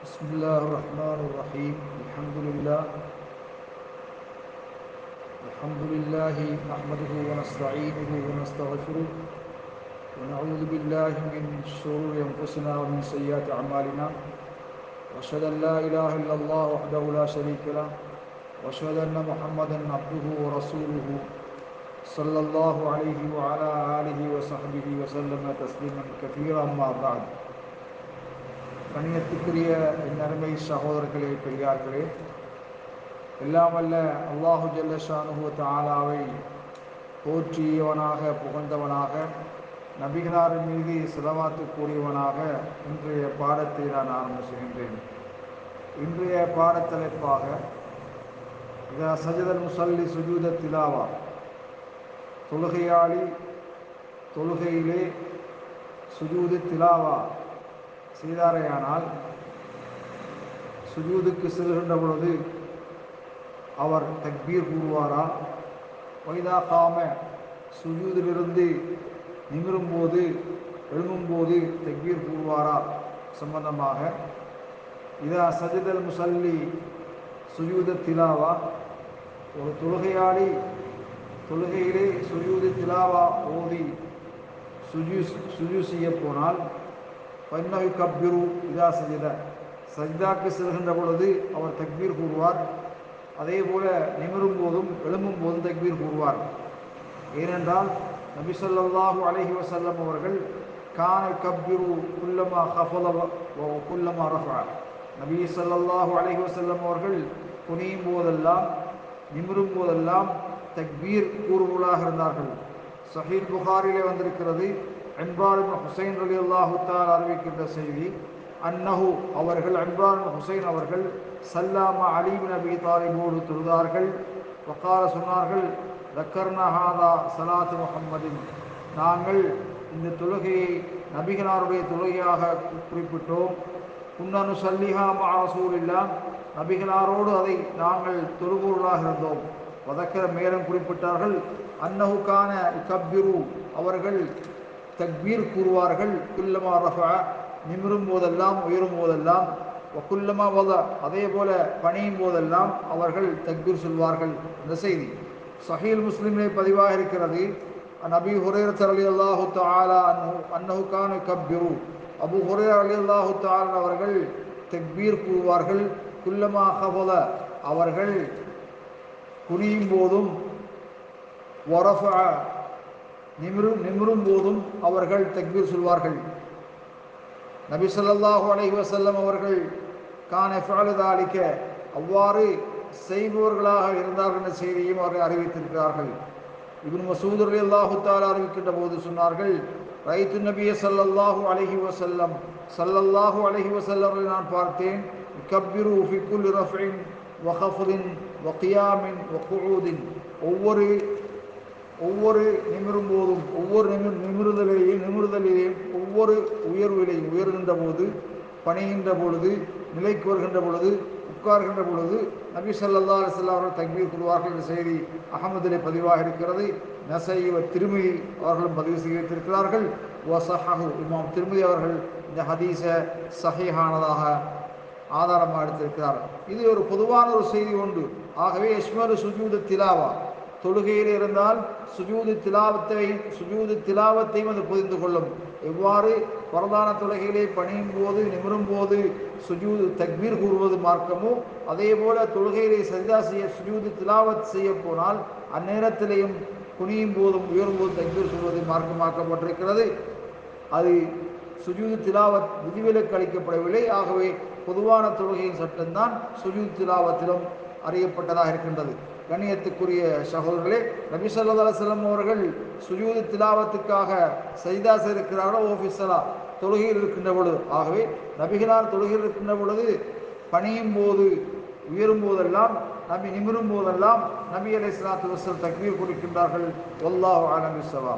بسم الله الرحمن الرحيم. الحمد لله. الحمد لله نحمده ونستعينه ونستغفره ونعوذ بالله من شرور أنفسنا ومن سيئات أعمالنا. وأشهد أن لا إله إلا الله وحده لا شريك له. وأشهد أن محمدا عبده ورسوله صلى الله عليه وعلى آله وصحبه وسلم تسليما كثيرا. أما بعد கண்ணியத்துக்குரிய நன்மை சகோதரர்களே பெரியார்களே எல்லாம் வல்ல அல்லாஹு ஜல்லஷானுஹு ஆலாவை போற்றியவனாக புகழ்ந்தவனாக நபிகளாரின் மீது சிலவாத்து கூறியவனாக இன்றைய பாடத்தை நான் ஆரம்பிச்சுகின்றேன். இன்றைய பாடத்தலைப்பாக இத சஜதல் முசல்லி சுஜூத திலாவா? தொழுகையாளி தொழுகையிலே சுஜூது திலாவா செய்தாரேயானால் சுஜூதுக்கு செல்கின்ற பொழுது அவர் தக்பீர் கூறுவாரா? வைதா காம சுஜூதிலிருந்து நிமிரும்போது எழும்பும்போது தக்பீர் கூறுவாரா? சம்பந்தமாக. இதா சஜிதல் முசல்லி சுயூத திலாவா? ஒரு தொழுகையாளி தொழுகையிலே சுயூத திலாவா ஓதி சுஜூ சுஜூ செய்ய போனால் பன்னவி கப்பிரு இதா சஜித சஜிதாக்கு செல்கின்ற பொழுது அவர் தக்பீர் கூறுவார். அதே போல நிமிரும் போதும் எழும்பும் போதும் தக்பீர் கூறுவார். ஏனென்றால் நபி சொல்லாஹு அலஹி வசல்லம் அவர்கள் கான கப்பிரு குல்லமா ஹஃபல குல்லமா ரஃபா நபி சொல்லாஹு அலஹி வசல்லம் அவர்கள் குனியும் போதெல்லாம் நிமிரும் போதெல்லாம் தக்பீர் கூறுவர்களாக இருந்தார்கள். சஹீல் புகாரிலே வந்திருக்கிறது அன்பார் ஹுசைன் அலி அல்லாஹுத்தால் அறிவிக்கின்ற செய்தி அன்னஹு அவர்கள் அன்பார் ஹுசைன் அவர்கள் சல்லாமா அலீப் நபி தாலிபோடு தொழுதார்கள். வக்கார சொன்னார்கள் தக்கர்னஹாதா சலாத் முகம்மதின் நாங்கள் இந்த தொழுகையை நபிகனாருடைய தொழுகையாக குறிப்பிட்டோம். உன்னனு சல்லிஹா மாசூல் இல்லா நபிகளாரோடு அதை நாங்கள் தொழுகூர்களாக இருந்தோம். வதக்கர மேலும் குறிப்பிட்டார்கள் அன்னஹுக்கான கப்பிரு அவர்கள் தக்பீர் கூறுவார்கள் குல்லமா ரஃபா நிமிரும் போதெல்லாம் உயரும் போதெல்லாம் குல்லமா வத. அதே போல பணியும் போதெல்லாம் அவர்கள் தக்பீர் சொல்வார்கள். இந்த செய்தி சஹீல் முஸ்லிமே பதிவாக இருக்கிறது. நபி ஹுரேர் அலி அல்லாஹு தாலா அன்னு அன்னஹுக்கான கப்பிரு அபு ஹுரேர் அலி அல்லாஹு தாலன் அவர்கள் தக்பீர் கூறுவார்கள் குல்லமா ஹபல அவர்கள் குனியும் போதும் ஒரஃப நிமிரும் நிமிரும் போதும் அவர்கள் தக்பீர் சொல்வார்கள். நபி சொல்லாஹு அலஹி வசல்லம் அவர்கள் கான ஃபாலுதாலிக்க அவ்வாறு செய்பவர்களாக இருந்தார்கள் என்ற செய்தியும் அவர்கள் அறிவித்திருக்கிறார்கள். இவன் மசூத் அலி அல்லாஹு தாலா அறிவிக்கின்ற போது சொன்னார்கள் ரைத்து நபிய சல்லல்லாஹு அலஹி வசல்லம் சல்லல்லாஹு அலஹி வசல்லம் நான் பார்த்தேன். கப்பிரு ஃபிக்குல் ரஃபின் வஹஃபுதின் வக்கியாமின் வக்குஊதின் ஒவ்வொரு ஒவ்வொரு நிமிரும் போதும் ஒவ்வொரு நிமிர் நிமிருதலையும் நிமிருதலையும் ஒவ்வொரு உயர்விலையும் உயர்கின்ற போது பணிகின்ற பொழுது நிலைக்கு வருகின்ற பொழுது உட்கார்கின்ற பொழுது நபி சல்லா அலிசல்லா அவர்கள் தக்பீர் கூறுவார்கள் என்ற செய்தி அகமதிலே பதிவாக இருக்கிறது. நசைவ திருமதி அவர்களும் பதிவு செய்திருக்கிறார்கள் வசஹு இமாம் திருமதி அவர்கள் இந்த ஹதீச சஹிஹானதாக ஆதாரமாக எடுத்திருக்கிறார் இது ஒரு பொதுவான ஒரு செய்தி உண்டு ஆகவே இஸ்மரு சுஜூத திலாவா. தொழுகையில் இருந்தால் சுஜூது திலாவத்தை சுஜூது திலாவத்தையும் அது புரிந்து கொள்ளும். எவ்வாறு பிரதான தொழுகையிலே பணியும் போது நிமிரும் போது சுஜூது தக்பீர் கூறுவது மார்க்கமோ அதே போல தொழுகையிலே சரிதா செய்ய சுஜூது திலாவத் செய்ய போனால் அந்நேரத்திலேயும் குனியும் போதும் உயரும் போதும் தக்பீர் சொல்வது மார்க்கமாக்கப்பட்டிருக்கிறது. அது சுஜூது திலாவத் விதிவிலக்கு அளிக்கப்படவில்லை. ஆகவே பொதுவான தொழுகையின் சட்டம்தான் சுஜூத் திலாவத்திலும் அறியப்பட்டதாக இருக்கின்றது. கண்ணியத்துக்குரிய சகோதரர்களே நபி சொல்லா செல்லம் அவர்கள் சுஜூது திலாவத்துக்காக சைதா செய்திருக்கிறார்களோ ஓஃபிஸலா தொழுகையில் இருக்கின்ற பொழுது. ஆகவே நபிகளார் தொழுகையில் இருக்கின்ற பொழுது பணியும் போது உயரும் போதெல்லாம் நபி நிமிரும் போதெல்லாம் நபி அலை சலாத்து வசல் தக்வீர் கொடுக்கின்றார்கள் ஒல்லாஹ் ஆலமிசவா